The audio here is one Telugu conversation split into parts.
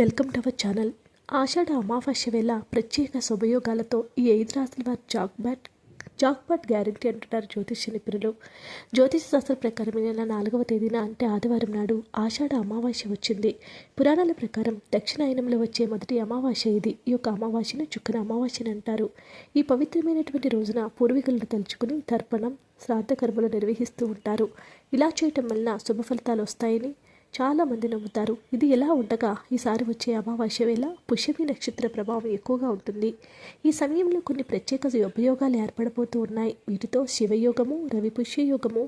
Welcome to our channel. Ashadha Amavasya వేళ ప్రత్యేక శుభయోగాలతో ఈ ఐదు రాసుల వారి జాక్బాట్ జాక్బాట్ గ్యారంటీ అంటున్నారు జ్యోతిష నిపుణులు. జ్యోతిష శాస్త్ర ప్రకారం నెల నాలుగవ తేదీన అంటే ఆదివారం నాడు ఆషాఢ అమావాస్య వచ్చింది. పురాణాల ప్రకారం దక్షిణాయనంలో వచ్చే మొదటి అమావాస్య ఇది. ఈ యొక్క అమావాస్యను చుక్కన అమావాస్యని అంటారు. ఈ పవిత్రమైనటువంటి రోజున పూర్వీకులను తలుచుకుని తర్పణం శ్రాద్ధ కర్మలు నిర్వహిస్తూ ఉంటారు. ఇలా చేయటం వలన శుభ ఫలితాలు వస్తాయని చాలా మంది నమ్ముతారు. ఇది ఎలా ఉండగా ఈసారి వచ్చే అమావాస్య వేళ పుష్యమి నక్షత్ర ప్రభావం ఎక్కువగా ఉంటుంది. ఈ సమయంలో కొన్ని ప్రత్యేక ఉపయోగాలు ఏర్పడబోతూ ఉన్నాయి. వీటితో శివయోగము రవి పుష్యయోగము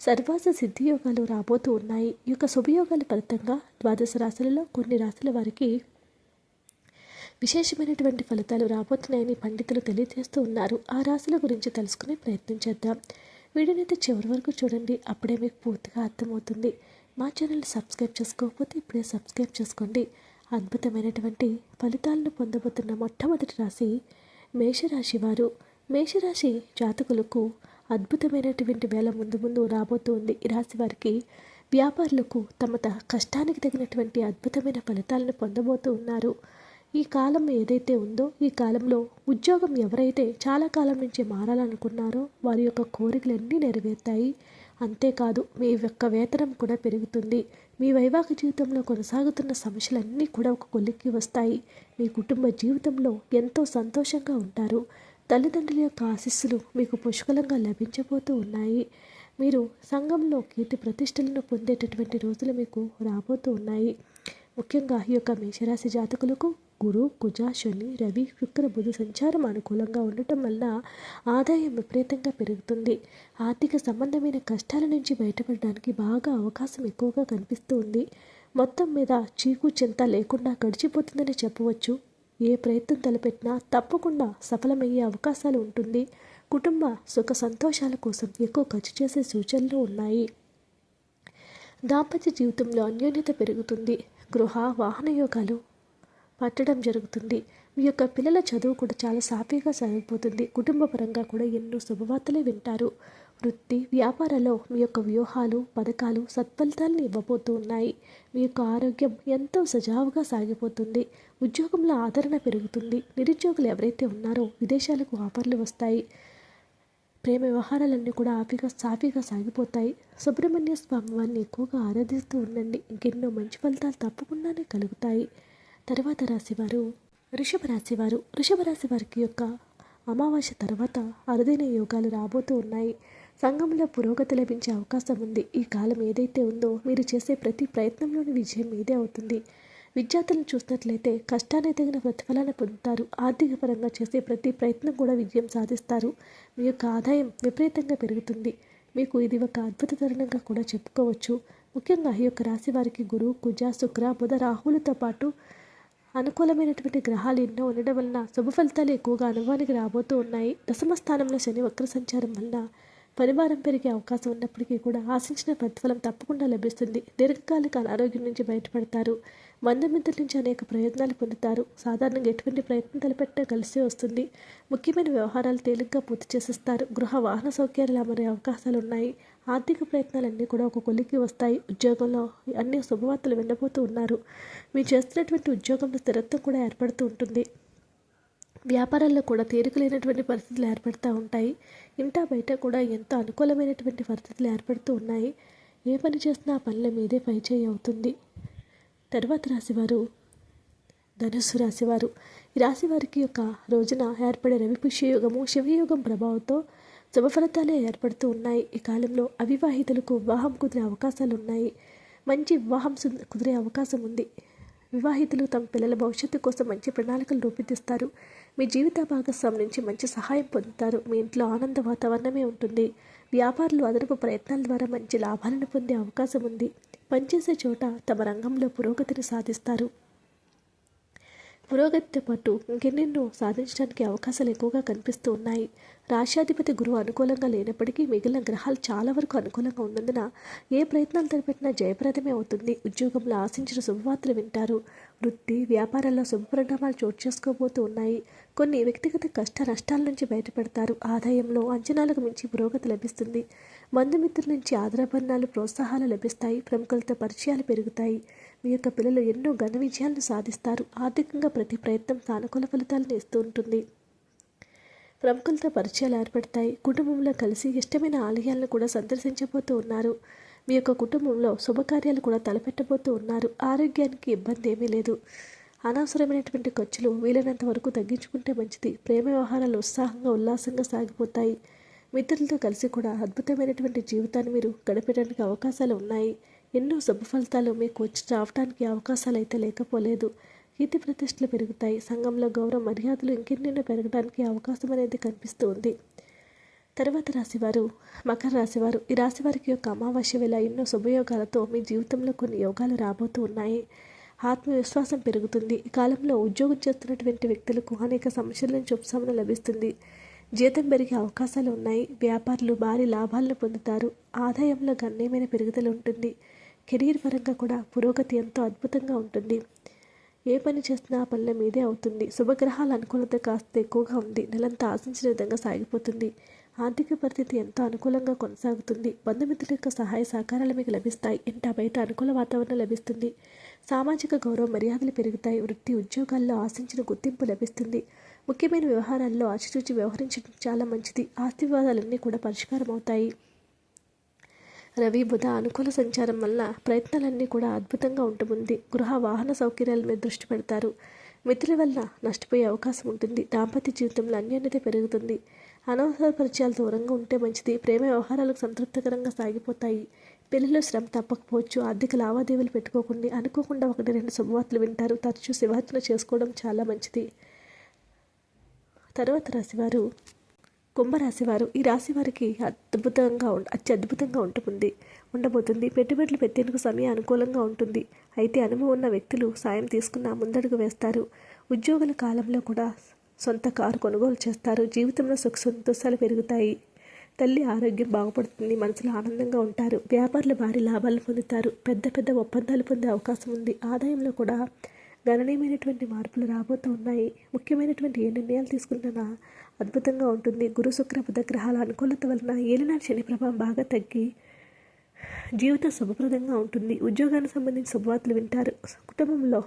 సర్వాస సిద్ధి యోగాలు రాబోతూ ఉన్నాయి. ఈ యొక్క శుభయోగాల ఫలితంగా ద్వాదశ రాశులలో కొన్ని రాశుల వారికి విశేషమైనటువంటి ఫలితాలు రాబోతున్నాయని పండితులు తెలియజేస్తూ ఉన్నారు. ఆ రాశుల గురించి తెలుసుకునే ప్రయత్నం చేద్దాం. వీడియోనైతే చివరి వరకు చూడండి. అప్పుడే మీకు పూర్తిగా అర్థమవుతుంది. మా ఛానల్ సబ్స్క్రైబ్ చేసుకోకపోతే ఇప్పుడే సబ్స్క్రైబ్ చేసుకోండి. అద్భుతమైనటువంటి ఫలితాలను పొందబోతున్న మొట్టమొదటి రాశి మేషరాశి వారు. మేషరాశి జాతకులకు అద్భుతమైనటువంటి వేళ ముందు ముందు రాబోతుంది ఈ రాశి వారికి. వ్యాపారులకు తమ త- కష్టానికి తగినటువంటి అద్భుతమైన ఫలితాలను పొందబోతూ ఉన్నారు. ఈ కాలం ఏదైతే ఉందో ఈ కాలంలో ఉద్యోగం ఎవరైతే చాలా కాలం నుంచి మారాలనుకున్నారో వారి యొక్క కోరికలన్నీ నెరవేరుతాయి. అంతేకాదు మీ యొక్క వేతనం కూడా పెరుగుతుంది. మీ వైవాహిక జీవితంలో కొనసాగుతున్న సమస్యలన్నీ కూడా ఒక కొలిక్కి వస్తాయి. మీ కుటుంబ జీవితంలో ఎంతో సంతోషంగా ఉంటారు. తల్లిదండ్రుల యొక్క ఆశీస్సులు మీకు పుష్కలంగా లభించబోతూ ఉన్నాయి. మీరు సంఘంలో కీర్తి ప్రతిష్టలను పొందేటటువంటి రోజులు మీకు రాబోతూ ఉన్నాయి. ముఖ్యంగా ఈ యొక్క మేషరాశి జాతకులకు గురు కుజ శని రవి శుక్ర బుధ సంచారం అనుకూలంగా ఉండటం వల్ల ఆదాయం విపరీతంగా పెరుగుతుంది. ఆర్థిక సంబంధమైన కష్టాల నుంచి బయటపడడానికి బాగా అవకాశం ఎక్కువగా కనిపిస్తూ ఉంది. మొత్తం మీద చీకు చింత లేకుండా గడిచిపోతుందని చెప్పవచ్చు. ఏ ప్రయత్నం తలపెట్టినా తప్పకుండా సఫలమయ్యే అవకాశాలు ఉంటుంది. కుటుంబ సుఖ సంతోషాల కోసం ఎక్కువ ఖర్చు చేసే సూచనలు ఉన్నాయి. దాంపత్య జీవితంలో అన్యోన్యత పెరుగుతుంది. గృహ వాహన యోగాలు పట్టడం జరుగుతుంది. మీ యొక్క పిల్లల చదువు కూడా చాలా సాఫీగా సాగిపోతుంది. కుటుంబపరంగా కూడా ఎన్నో శుభవార్తలే వింటారు. వృత్తి వ్యాపారాల్లో మీ యొక్క వ్యూహాలు పథకాలు సత్ఫలితాలను ఇవ్వబోతూ ఉన్నాయి. మీ యొక్క ఆరోగ్యం ఎంతో సజావుగా సాగిపోతుంది. ఉద్యోగంలో ఆదరణ పెరుగుతుంది. నిరుద్యోగులు ఎవరైతే ఉన్నారో విదేశాలకు ఆఫర్లు వస్తాయి. ప్రేమ వ్యవహారాలన్నీ కూడా ఆఫీగా సాఫీగా సాగిపోతాయి. సుబ్రహ్మణ్య స్వామి వారిని ఎక్కువగా ఆరాధిస్తూ ఉండండి. ఇంకెన్నో మంచి ఫలితాలు తప్పకుండానే కలుగుతాయి. తర్వాత రాశివారు వృషభ రాశివారు. వృషభ రాశి వారికి యొక్క అమావాస్య తర్వాత అరుదైన యోగాలు రాబోతూ ఉన్నాయి. సంఘంలో పురోగతి లభించే అవకాశం ఉంది. ఈ కాలం ఏదైతే ఉందో మీరు చేసే ప్రతి ప్రయత్నంలోని విజయం మీదే అవుతుంది. విద్యార్థులను చూసినట్లయితే కష్టాన్ని తగిన ప్రతిఫలాన్ని పొందుతారు. ఆర్థిక పరంగా చేసే ప్రతి ప్రయత్నం కూడా విజయం సాధిస్తారు. మీ యొక్క ఆదాయం విపరీతంగా పెరుగుతుంది. మీకు ఇది ఒక అద్భుత తరుణంగా కూడా చెప్పుకోవచ్చు. ముఖ్యంగా ఈ యొక్క రాశి వారికి గురు కుజ శుక్ర బుధ రాహులతో పాటు అనుకూలమైనటువంటి గ్రహాలు ఎన్నో ఉండడం వలన శుభ ఫలితాలు ఎక్కువగా అనుభవానికి రాబోతూ ఉన్నాయి. దశమ స్థానంలో శని వక్ర సంచారం వలన పరిభారం పెరిగే అవకాశం ఉన్నప్పటికీ కూడా ఆశించిన ప్రతిఫలం తప్పకుండా లభిస్తుంది. దీర్ఘకాలిక అనారోగ్యం నుంచి బయటపడతారు. బంధుమిత్రుల నుంచి అనేక ప్రయోజనాలు పొందుతారు. సాధారణంగా ఎటువంటి ప్రయత్నం తలపెట్టినా కలిసి వస్తుంది. ముఖ్యమైన వ్యవహారాలు తేలిగ్గా పూర్తి చేసేస్తారు. గృహ వాహన సౌకర్యాలు అమరే అవకాశాలు ఉన్నాయి. ఆర్థిక ప్రయత్నాలన్నీ కూడా ఒక కొలికి వస్తాయి. ఉద్యోగంలో అన్ని శుభవార్తలు వినబోతూ ఉన్నారు. మీరు చేస్తున్నటువంటి ఉద్యోగంలో స్థిరత్వం కూడా ఏర్పడుతూ ఉంటుంది. వ్యాపారాల్లో కూడా తీరిక లేనటువంటి పరిస్థితులు ఏర్పడుతూ ఉంటాయి. ఇంటా బయట కూడా ఎంతో అనుకూలమైనటువంటి పరిస్థితులు ఏర్పడుతూ ఉన్నాయి. ఏ పని చేసినా ఆ పనుల మీదే పైచేయి అవుతుంది. తర్వాత రాశివారు ధనుస్సు రాశివారు ఈ రాశి వారికి యొక్క రోజున ఏర్పడే రవి పుష్యయోగము శివయోగం ప్రభావంతో శుభ ఫలితాలే ఏర్పడుతూ ఉన్నాయి. ఈ కాలంలో అవివాహితులకు వివాహం కుదిరే అవకాశాలు ఉన్నాయి. మంచి వివాహం కుదిరే అవకాశం ఉంది. వివాహితులు తమ పిల్లల భవిష్యత్తు కోసం మంచి ప్రణాళికలు రూపొందిస్తారు. మీ జీవిత భాగస్వామి నుంచి మంచి సహాయం పొందుతారు. మీ ఇంట్లో ఆనంద వాతావరణమే ఉంటుంది. వ్యాపారులు అదనపు ప్రయత్నాల ద్వారా మంచి లాభాలను పొందే అవకాశం ఉంది. పనిచేసే చోట తమ రంగంలో పురోగతిని సాధిస్తారు. పురోగతితో పాటు ఇంకెన్నెన్నో సాధించడానికి అవకాశాలు ఎక్కువగా కనిపిస్తూ ఉన్నాయి. రాష్ట్రాధిపతి గురువు అనుకూలంగా లేనప్పటికీ మిగిలిన గ్రహాలు చాలా వరకు అనుకూలంగా ఉన్నందున ఏ ప్రయత్నాలు తలపెట్టినా జయప్రదమే అవుతుంది. ఉద్యోగంలో ఆశించిన శుభవార్తలు వింటారు. వృత్తి వ్యాపారాల్లో శుభపరిణామాలు చోటు చేసుకోబోతూ ఉన్నాయి. కొన్ని వ్యక్తిగత కష్ట నష్టాల నుంచి బయటపడతారు. ఆదాయంలో అంచనాలకు మించి పురోగతి లభిస్తుంది. బంధుమిత్రుల నుంచి ఆదరాభరణాలు ప్రోత్సాహాలు లభిస్తాయి ప్రముఖులతో పరిచయాలు పెరుగుతాయి. మీ యొక్క పిల్లలు ఎన్నో ఘన విజయాలను సాధిస్తారు. ఆర్థికంగా ప్రతి ప్రయత్నం సానుకూల ఫలితాలను ఇస్తూ ఉంటుంది. ప్రముఖులతో పరిచయాలు ఏర్పడతాయి. కుటుంబంలో కలిసి ఇష్టమైన ఆలయాలను కూడా సందర్శించబోతూ ఉన్నారు. మీ యొక్క కుటుంబంలో శుభకార్యాలు కూడా తలపెట్టబోతూ ఉన్నారు. ఆరోగ్యానికి ఇబ్బంది ఏమీ లేదు. అనవసరమైనటువంటి ఖర్చులు వీలైనంత వరకు తగ్గించుకుంటే మంచిది. ప్రేమ వ్యవహారాలు ఉత్సాహంగా ఉల్లాసంగా సాగిపోతాయి. మిత్రులతో కలిసి కూడా అద్భుతమైనటువంటి జీవితాన్ని మీరు గడిపేయడానికి అవకాశాలు ఉన్నాయి. ఎన్నో శుభ ఫలితాలు మీకు వచ్చి రావడానికి అవకాశాలు అయితే లేకపోలేదు. కీర్తి ప్రతిష్టలు పెరుగుతాయి. సంఘంలో గౌరవ మర్యాదలు ఇంకెన్నెన్నో పెరగడానికి అవకాశం అనేది కనిపిస్తూ ఉంది. తర్వాత రాశివారు మకర రాశివారు. ఈ రాశివారికి యొక్క అమావాస్య వేళ ఎన్నో శుభయోగాలతో మీ జీవితంలో కొన్ని యోగాలు రాబోతూ ఉన్నాయి. ఆత్మవిశ్వాసం పెరుగుతుంది. ఈ కాలంలో ఉద్యోగం చేస్తున్నటువంటి వ్యక్తులకు అనేక సమస్యల నుంచి ఉపశమనం లభిస్తుంది. జీతం పెరిగే అవకాశాలు ఉన్నాయి వ్యాపారులు భారీ లాభాలను పొందుతారు. ఆదాయంలో గణనీయమైన పెరుగుదల ఉంటుంది కెరీర్ పరంగా కూడా పురోగతి ఎంతో అద్భుతంగా ఉంటుంది. ఏ పని చేసినా ఆ పనుల మీదే అవుతుంది. శుభగ్రహాల అనుకూలత కాస్త ఎక్కువగా ఉంది. నెలంతా ఆశించిన విధంగా సాగిపోతుంది. ఆర్థిక పరిస్థితి ఎంతో అనుకూలంగా కొనసాగుతుంది. బంధుమిత్రుల యొక్క సహాయ సహకారాలు మీకు లభిస్తాయి. ఇంట బయట అనుకూల వాతావరణం లభిస్తుంది. సామాజిక గౌరవ మర్యాదలు పెరుగుతాయి. వృత్తి ఉద్యోగాల్లో ఆశించిన గుర్తింపు లభిస్తుంది. ముఖ్యమైన వ్యవహారాల్లో ఆచితూచి వ్యవహరించడం చాలా మంచిది. ఆస్తి వివాదాలన్నీ కూడా పరిష్కారం అవుతాయి రవి బుధ అనుకూల సంచారం వల్ల ప్రయత్నాలన్నీ కూడా అద్భుతంగా ఉంటుంది గృహ వాహన సౌకర్యాల మీద దృష్టి పెడతారు. మిత్రుల వల్ల నష్టపోయే అవకాశం ఉంటుంది. దాంపత్య జీవితంలో అన్యోన్యత పెరుగుతుంది. అనవసర పరిచయాలు దూరంగా ఉంటే మంచిది. ప్రేమ వ్యవహారాలకు సంతృప్తికరంగా సాగిపోతాయి. పెళ్ళిలో శ్రమ తప్పకపోవచ్చు. ఆర్థిక లావాదేవీలు పెట్టుకోకుండా. అనుకోకుండా ఒకటి రెండు శుభవార్తలు వింటారు. తరచూ శివార్చన చేసుకోవడం చాలా మంచిది. తర్వాత రాశివారు కుంభరాశివారు ఈ రాశి వారికి అద్భుతంగా అత్యద్భుతంగా ఉంటుంది ఉండబోతుంది. పెట్టుబడులు పెట్టేందుకు సమయం అనుకూలంగా ఉంటుంది. అయితే అనుభవం ఉన్న వ్యక్తులు సాయం తీసుకున్న ముందడుగు వేస్తారు. ఉద్యోగుల కాలంలో కూడా సొంత కారు కొనుగోలు చేస్తారు. జీవితంలో సుఖ సంతోషాలు పెరుగుతాయి. తల్లి ఆరోగ్యం బాగుపడుతుంది. మనసులో ఆనందంగా ఉంటారు. వ్యాపారులు భారీ లాభాలు పొందుతారు. పెద్ద పెద్ద ఒప్పందాలు పొందే అవకాశం ఉంది. ఆదాయంలో కూడా గణనీయమైనటువంటి మార్పులు రాబోతూ ఉన్నాయి. ముఖ్యమైనటువంటి ఏ నిర్ణయాలు తీసుకున్నా అద్భుతంగా ఉంటుంది. గురు శుక్ర బుధ గ్రహాల అనుకూలత వలన ఏలినాటి శని ప్రభావం బాగా తగ్గి జీవితం శుభప్రదంగా ఉంటుంది. ఉద్యోగానికి సంబంధించి శుభవార్తలు వింటారు. కుటుంబంలో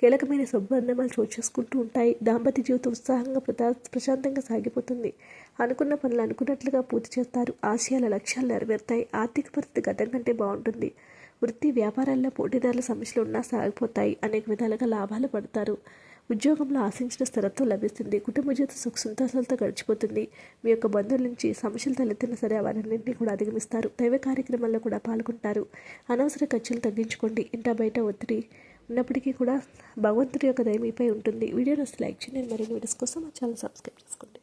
కీలకమైన శుభబంధనాలు చోటు చేసుకుంటూ ఉంటాయి. దాంపత్య జీవితం ఉత్సాహంగా ప్రతా ప్రశాంతంగా సాగిపోతుంది. అనుకున్న పనులు అనుకున్నట్లుగా పూర్తి చేస్తారు. ఆశయాల లక్ష్యాలు నెరవేరుతాయి. ఆర్థిక పరిస్థితి గతం కంటే బాగుంటుంది. వృత్తి వ్యాపారాల్లో పోటీదారుల సమస్యలు ఉన్నా సాగిపోతాయి. అనేక విధాలుగా లాభాలు పడతారు. ఉద్యోగంలో ఆశించిన స్థిరత్వం లభిస్తుంది. కుటుంబ జీవితం సుఖ సంతోషాలతో గడిచిపోతుంది. మీ యొక్క బంధువుల నుంచి సమస్యలు తలెత్తిన సరే వారన్నింటినీ కూడా అధిగమిస్తారు. దైవ కార్యక్రమాల్లో కూడా పాల్గొంటారు. అనవసర ఖర్చులు తగ్గించుకోండి. ఇంటా బయట ఒత్తిడి ఉన్నప్పటికీ కూడా భగవంతుడి యొక్క దయ మీపై ఉంటుంది. వీడియోని లైక్ చేయండి. మరిన్ని వీడియోస్ కోసం మా ఛానల్ సబ్స్క్రైబ్ చేసుకోండి.